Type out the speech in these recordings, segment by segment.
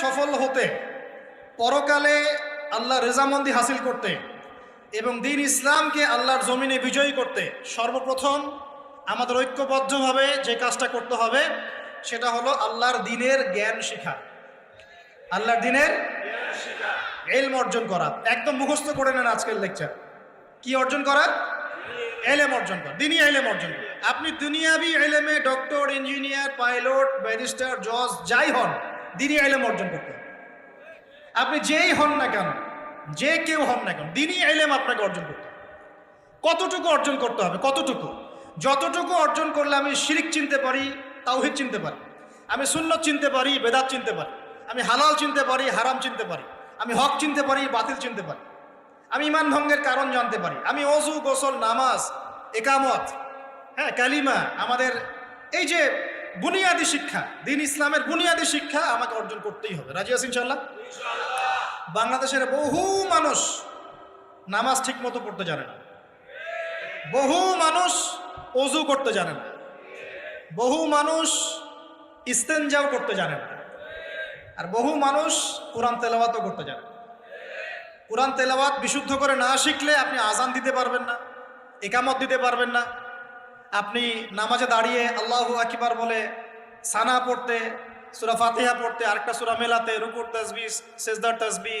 সফল হতে, পরকালে আল্লাহ রেজামন্দি হাসিল করতে এবং দিন ইসলামকে আল্লাহর জমিনে বিজয়ী করতে সর্বপ্রথম আমাদের ঐক্যবদ্ধভাবে যে কাজটা করতে হবে সেটা হলো আল্লাহর দিনের জ্ঞান শেখা। আল্লাহর দিনের এলম অর্জন করা। একদম মুখস্থ করে নেন আজকের লেকচার। কি অর্জন করা? এলেম অর্জন করা। দিনই এলেম অর্জন করা। আপনি দুনিয়াবি এলেমে ডক্টর, ইঞ্জিনিয়ার, পাইলট, ব্যারিস্টার, জজ, যাই হন দিনই এলেম অর্জন করতে। আপনি যেই হন না কেন, যে কেউ হন না কেন, দিনই এলেম আপনাকে অর্জন করতে। কতটুকু অর্জন করতে হবে কতটুকু যতটুকু অর্জন করলে আমি শিরিক চিনতে পারি, তাওহিদ চিনতে পারি, আমি সুন্নত চিনতে পারি, বেদাত চিনতে পারি, আমি হালাল চিনতে পারি, হারাম চিনতে পারি, আমি হক চিনতে পারি, বাতিল চিনতে পারি, আমি ইমান ভঙ্গের কারণ জানতে পারি, আমি অজু গোসল, নামাজ, একামত হ্যাঁ কালিমা, আমাদের এই যে বুনিয়াদী শিক্ষা দিন ইসলামের বুনিয়াদী শিক্ষা আমাকে অর্জন করতেই হবে। রাজি আছি ইনশাল্লাহ বাংলাদেশের বহু মানুষ নামাজ ঠিক মতো পড়তে জানে না। বহু মানুষ অজু করতে জানে না। বহু মানুষ ইস্তেঞ্জাও করতে জানে না। আর বহু মানুষ কোরআন তেলাওয়াতও করতে জানে। কোরআন তেলাওয়াত বিশুদ্ধ করে না শিখলে আপনি আজান দিতে পারবেন না একামত দিতে পারবেন না। আপনি নামাজে দাঁড়িয়ে আল্লাহু আকিবার বলে সানা পড়তে, সুরা ফাতেহা পড়তে, আরেকটা সুরা মেলাতে, রুকুর তসবি সেজদার তসবি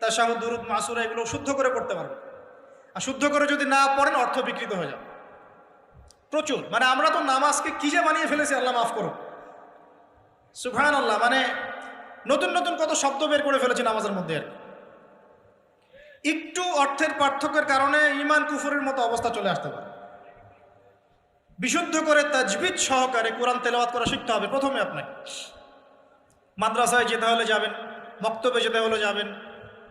তাশাহুদ, দুরুদ, মাসুরা, এগুলো শুদ্ধ করে পড়তে পারবেন। আর শুদ্ধ করে যদি না পড়েন, অর্থ বিকৃত হয়ে যাবে। প্রচুর। মানে আমরা তো নামাজকে কি যে বানিয়ে ফেলেছি, আল্লাহ মাফ করো সুফান আল্লাহ মানে নতুন নতুন কত শব্দ বের করে ফেলেছি নামাজের মধ্যে একটু অর্থের পার্থক্যের কারণে ইমান কুফরের মতো অবস্থা চলে আসতে পারে। বিশুদ্ধ করে তাজবিদ সহকারে কোরআন তেলাওয়াত করা শিখতে হবে প্রথমে আপনাকে। মাদ্রাসায় যেতে হলে যাবেন, বক্তব্যে যেতে হলে যাবেন,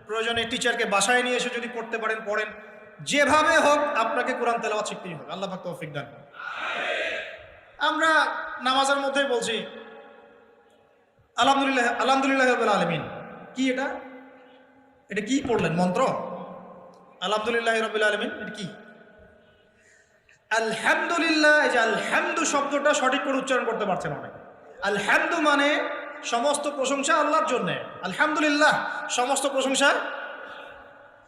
প্রয়োজনে টিচারকে বাসায় নিয়ে এসে যদি পড়তে পারেন, পড়েন। যেভাবে হোক আপনাকে কোরআন তেলাওয়াত শিখতেই হবে। আল্লাহ পাক তৌফিক দান আমরা নামাজের মধ্যেই বলছি, আলহামদুলিল্লাহ আলহামদুলিল্লাহ আলমিন। কি এটা? এটা কি পড়লেন? মন্ত্র? আলহামদুলিল্লাহ রবিল আলমিন, এটা কি? আলহামদুলিল্লাহ, এই যে আলহামদু শব্দটা সঠিক করে উচ্চারণ করতে পারছেন অনেক। আলহামদু মানে সমস্ত প্রশংসা আল্লাহর জন্য। আলহামদুলিল্লাহ, সমস্ত প্রশংসা?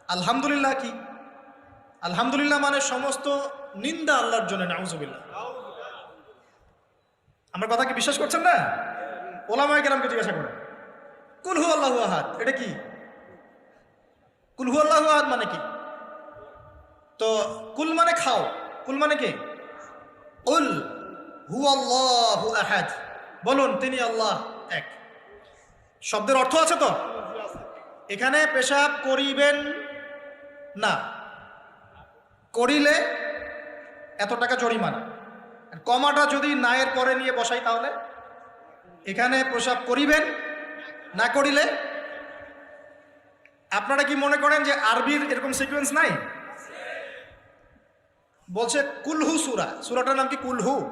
আলহামদুলিল্লাহ কি? আলহামদুলিল্লাহ মানে সমস্ত নিন্দা আল্লাহর জন্য, নাউজুবিল্লাহ। আমার কথা কি বিশ্বাস করছেন না? ওলামায় কেরামকে জিজ্ঞাসা করেন। কুলহু আল্লাহ আহাদ, এটা কি? কুলহু আল্লাহ আহাদ মানে কি? তো কুল মানে খাও। কুল মানে কি? কুল হু আল্লাহ আহাদ। বলুন, তিনি আল্লাহ এক। শব্দের অর্থ আছে তো? এখানে পেশাব করিবেন না। করিলে এত টাকা জরিমানা। কমাটা যদি নায়ের পরে নিয়ে বসাই তাহলে? এখানে প্রসাব করিবেন, না করিলে? আপনারা কি মনে করেন যে আরবির এরকম সিকোয়েন্স নাই? বলছে কুলহু সুরা। সুরাটার নাম কি কুলহু?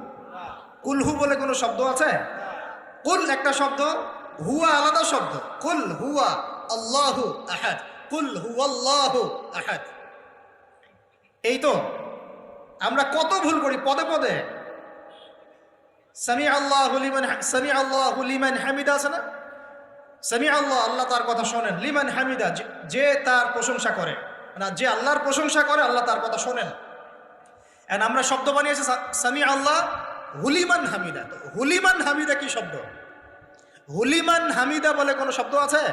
কুলহু বলে কোনো শব্দ আছে? কুল একটা শব্দ, হুয়া আলাদা শব্দ। কুল হুয়া আল্লাহু আহাদ। কুল হুয়াল্লাহু আহাদ। এই তো, আমরা কত ভুল করি পদে পদে। সামি আল্লাহ লিমান সামি আল্লাহ লিমান হামিদা আছে না? সামি আল্লাহ আল্লাহ তার কথা শোনেন। লিমান হামিদা যে- তার প্রশংসা করে। না, যে আল্লাহর প্রশংসা করে, আল্লাহ তার কথা শোনেন। And আমরা শব্দ বানিয়েছি সামি আল্লাহ হুলিমান হামিদা। তো হুলিমান হামিদা কি শব্দ? হুলিমান হামিদা বলে কোনো শব্দ আছে?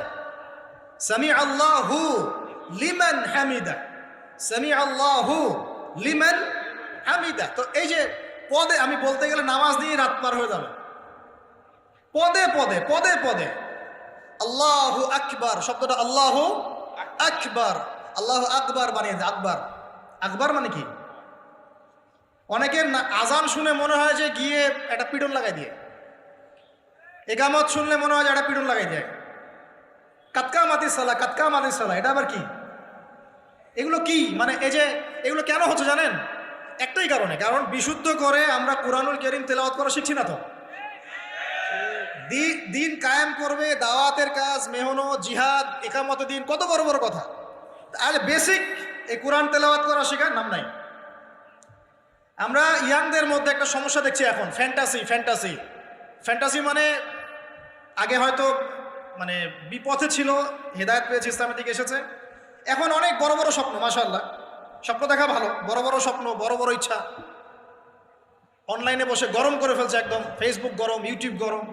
সামি আল্লাহ হু লিমান হামিদা। সামি আল্লাহ হু লিমান হামিদা। তো এই যে পদে, আমি বলতে গেলে নামাজ দিয়ে রাত পার হয়ে যাবে। পদে পদে পদে পদে। আল্লাহ আকবার, শব্দটা আল্লাহ আকবার। আল্লাহ আকবার বানিয়েছে, আকবার। আকবার মানে কি? অনেকের আজান শুনে মনে হয় যে গিয়ে একটা পিটন লাগাই দিয়ে। একামত শুনলে মনে হয় যে একটা পিটন লাগাই দেয়। কাতকা মাতি সালা কাতকা মাতি সালা, এটা আবার কি? এগুলো কি? মানে এই যে এগুলো কেন হচ্ছে জানেন? একটাই কারণে, কারণ বিশুদ্ধ করে আমরা কোরআনুল করিম তেলাওয়াত করা শিখছি না তো। দিন কায়েম করবে, দাওয়াতের কাজ মেহনো জিহাদ একামত দিন, কত বড় বড় কথা। আজ বেসিক এই কোরআন তেলাওয়াত করা শেখার নাম নাই। আমরা ইয়াংদের মধ্যে একটা সমস্যা দেখছি এখন ফ্যান্টাসি ফ্যান্টাসি ফ্যান্টাসি মানে আগে হয়তো মানে বিপথে ছিল, হেদায়ত পেয়েছে, ইসলামের দিকে এসেছে। এখন অনেক বড় বড় স্বপ্ন মাশাল্লাহ স্বপ্ন দেখা ভালো, বড় বড় স্বপ্ন, বড় বড় ইচ্ছা। অনলাইনে বসে গরম করে ফেলছে একদম ফেসবুক গরম ইউটিউব গরম।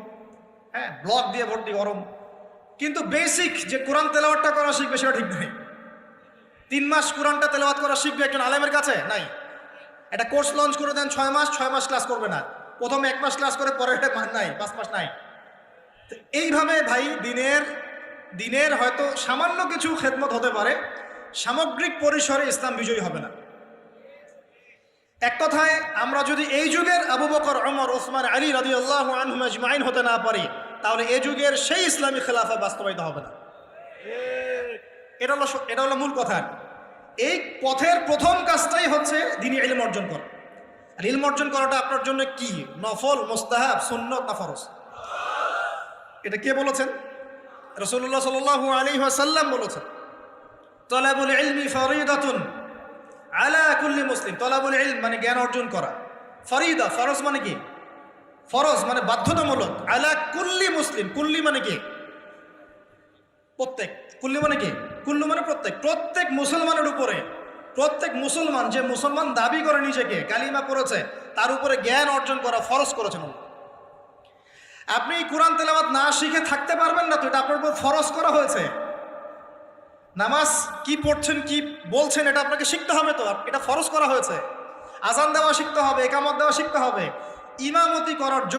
হ্যাঁ ব্লগ দিয়ে ভর্তি গরম। কিন্তু বেসিক যে কোরআন তেলাওয়াতটা করা শিখবে সেটা ঠিক নেই তিন মাস কোরআনটা তেলাওয়াত করা শিখবে একজন আলেমের কাছে? নাই। একটা কোর্স লঞ্চ করে দেন ছয় মাস ছয় মাস ক্লাস করবে না। প্রথমে এক মাস ক্লাস করে পরে একটা মাস নাই পাঁচ মাস নাই। তো এইভাবে ভাই দিনের দিনের হয়তো সামান্য কিছু খেদমত হতে পারে সামগ্রিক পরিসরে ইসলাম বিজয়ী হবে না। এক কথায় আমরা যদি এই যুগের আবু বকর অমর ওসমান আলী রাজি আল্লাহ আনহুমাজমাইন হতে না পারি তাহলে এই যুগের সেই ইসলামী খেলাফা বাস্তবায়িত হবে না। এটা হলো এটা হলো মূল কথা। এই পথের প্রথম কাজটাই হচ্ছে দিনী ইলম অর্জন করা। আর ইলম অর্জন করাটা আপনার জন্য কি? নফল, মোস্তাহাব, সুন্নত না ফরজ? এটা কে বলেছেন? রসুল্লাহ সাল আলী সাল্লাম বলেছেন, তলাবুল ইলমি ফরিদাতুন আলা কুল্লি মুসলিম। তলাবুল ইলম মানে জ্ঞান অর্জন করা। ফরিদা, ফরজ মানে কি? ফরজ মানে বাধ্যতামূলক। আলা কুল্লি মুসলিম, কুল্লি মানে কি? প্রত্যেক। কুল্লি মানে কি? কুল্লু মানে প্রত্যেক প্রত্যেক মুসলমানের উপরে, প্রত্যেক মুসলমান যে মুসলমান দাবি করে নিজেকে, কালিমা পড়েছে, তার উপরে জ্ঞান অর্জন করা ফরজ করেছেন। আপনি কোরআন তেলাওয়াত না শিখে থাকতে পারবেন না তো, এটা আপনার উপর ফরজ করা হয়েছে। নামাজ কি পড়ছেন, কি বলছেন, এটা আপনাকে শিখতে হবে তো এটা ফরজ করা হয়েছে। আজান দেওয়া শিখতে হবে, একামত দেওয়া শিখতে হবে। ইমামতি করার জন্য